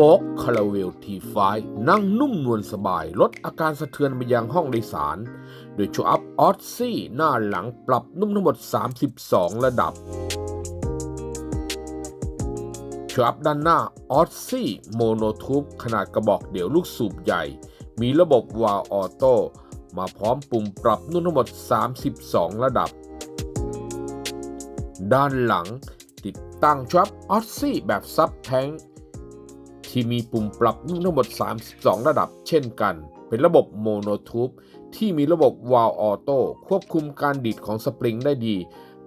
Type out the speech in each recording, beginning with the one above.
โฟกคาราเวลทีไฟนั่งนุ่มนวลสบาย ลดอาการสะเทือนไปยังห้องโดยสาร โดยชว์อัพออสซี่ หน้าหลังปรับนุ่มทั้งหมด 32 ระดับชว์อัพด้านหน้าออสซี่โมโนทูบขนาดกระบอกเดี่ยวลูกสูบใหญ่ มีระบบวาล์วออโต้มาพร้อมปุ่มปรับนุ่มทั้งหมด 32 ระดับ ด้านหลังติดตั้งช็อปออสซี่แบบซับแทง ที่มีปุ่มปรับนุ่มทั้งหมด 32 ระดับเช่นกัน เป็นระบบโมโนทูบที่มีระบบวาล์วออโต้ควบคุมการดีดของสปริงได้ดี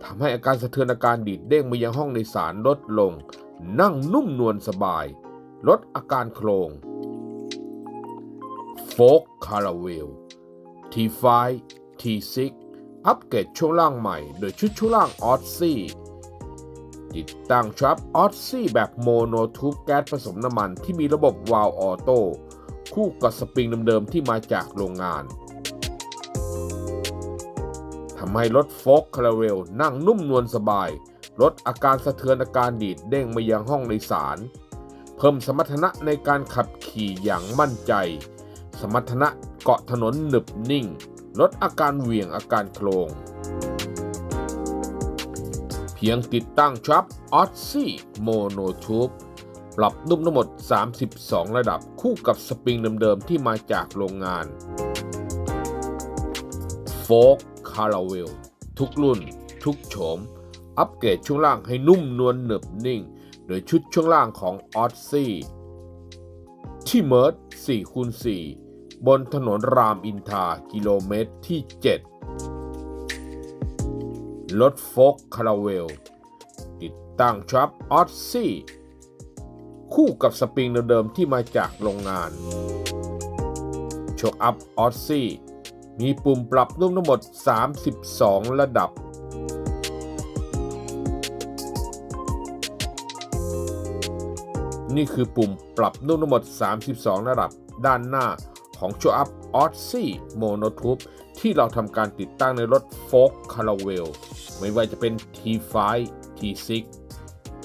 ทำให้อาการสะเทือนอาการดีดเด้งมายังห้องโดยสารลดลง นั่งนุ่มนวลสบาย ลดอาการโครงโฟกคาราเวล T5 T6 อัปเกรดช่วงล่างใหม่ โดยชุดช่วงล่างออ s ซี่ ติดตั้งทรัพออ s ซี่แบบโมโนทูบแก๊สผสมน้ำมันที่มีระบบวาล์วออโต้คู่กับสปริงเดิมๆที่มาจากโรงงานทำให้รถโฟกคาราเวลนั่งนุ่มนวลสบาย ลดอาการสะเทือนอาการดีดเด้งมายังห้องโดยสาร เพิ่มสมรรถนะในการขับขี่อย่างมั่นใจ สมรรถนะเกาะถนนหนึบนิ่ง ลดอาการเหวี่ยงอาการโครง พียงติดตั้งชับออ s ซี่โมโนทูบปรับนุ่มทั้งหมด 32 ระดับคู่กับสปริงเดิมๆ ที่มาจากโรงงานโฟกคาราเวลทุกรุ่น ทุกโฉม อัปเกรดช่วงล่างให้นุ่มนวลหนึบนิ่ง โดยชุดช่วงล่างของออ s ซี่ที่เมิร์ด4คูณ4บนถนนรามอินทรากิโลเมตรที่ 7 รถโฟกคาราเวล ติดตั้งทรัพออ s ซี่คู่กับสปริงเดิมๆที่มาจากโรงงานโชคอัพออ s ซี่มีปุ่มปรับนุ่มทั้งหมด 32 ระดับ นี่คือปุ่มปรับนุ่มทั้งหมด 32 ระดับ ด้านหน้าของโชอัพออ s ซี่โมโนทูบ ที่เราทำการติดตั้งในรถโฟกคาราเวลไม่ว่าจะเป็น T5 T6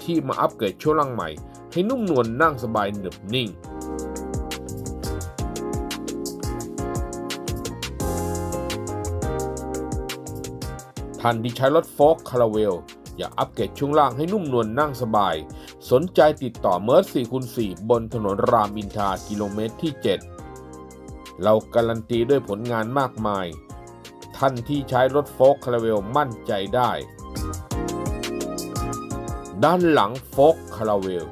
ที่มาอัปเกรดช่วงล่างใหม่ ให้นุ่มนวลนั่งสบายหนึบนิ่ง ท่านที่ใช้รถโฟกคาราเวลอยากอัปเกรดช่วงล่างให้นุ่มนวลนั่งสบาย สนใจติดต่อเมิร์ส4คูณ4บนถนนรามอินทากิโลเมตรที่ 7 เราการันตีด้วยผลงานมากมาย ท่านที่ใช้รถโฟกคาราเวลมั่นใจได้ ด้านหลังโฟกคาราเวล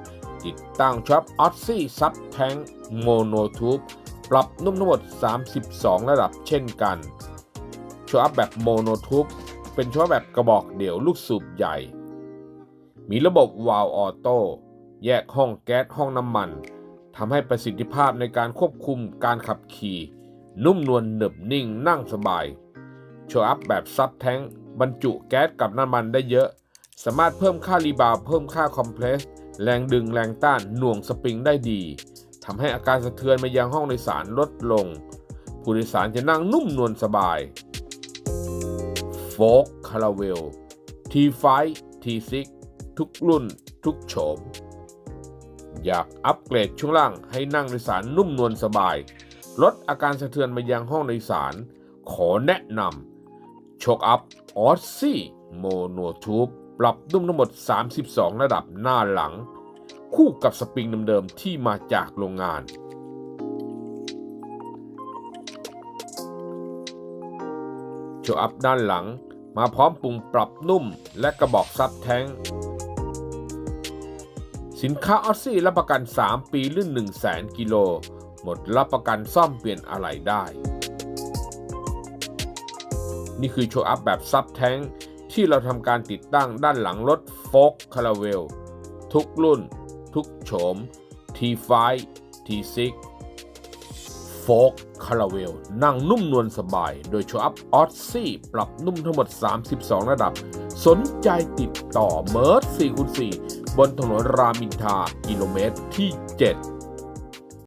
ติดตั้งชับออ s ซี่ซับแทงโมโนทูบปรับนุ่มทั้งหมด 32 ระดับเช่นกันชว์อัพแบบโมโนทูบเป็นโชว์แบบกระบอกเดี่ยวลูกสูบใหญ่ มีระบบวาล์วออโต้แยกห้องแก๊สห้องน้ำมัน ทำให้ประสิทธิภาพในการควบคุมการขับขี่ นุ่มนวลหนึบนิ่งนั่งสบายโชว์อัพแบบซับแทงบรรจุแก๊สกับน้ำมันได้เยอะ สามารถเพิ่มค่ารีบาวเพิ่มค่าคอมเพรสแรงดึงแรงต้านหน่วงสปริงได้ดีทำให้อาการสะเทือนมายังห้องโดยสารลดลง ผู้โดยสารจะนั่งนุ่มนวลสบายโฟกคาราเวล T5 T6 ทุกรุ่น ทุกโฉม อยากอัปเกรดช่วงล่างให้นั่งโดยสารนุ่มนวลสบาย ลดอาการสะเทือนมายังห้องโดยสาร ขอแนะนำโชคอัพออ s ซี่โมโนทูบปรับนุ่มทั้งหมด 32 ระดับหน้าหลัง คู่กับสปริงเดิมๆที่มาจากโรงงานโชว์อัพด้านหลัง มาพร้อมปุ่มปรับนุ่มและกระบอกซับแทง สินค้าออสซี่รับประกัน 3 ปีหรือ1 0 0 0 0แสนกิโล หมดรับประกันซ่อมเปลี่ยนอะไหล่ได้ นี่คือโชว์อัพแบบซับแทงที่เราทำการติดตั้งด้านหลังรถโฟกคาราเวลทุกรุ่น ทุกโฉม T5 T6 โฟกคาราเวลนั่งนุ่มนวลสบาย โดยโชว์อัพออ s ซี่ปรับนุ่มทั้งหมด 32 ระดับ สนใจติดต่อเมิร์ส4คูณ4 บนถนนรามินทากิโลเมตรที่ 7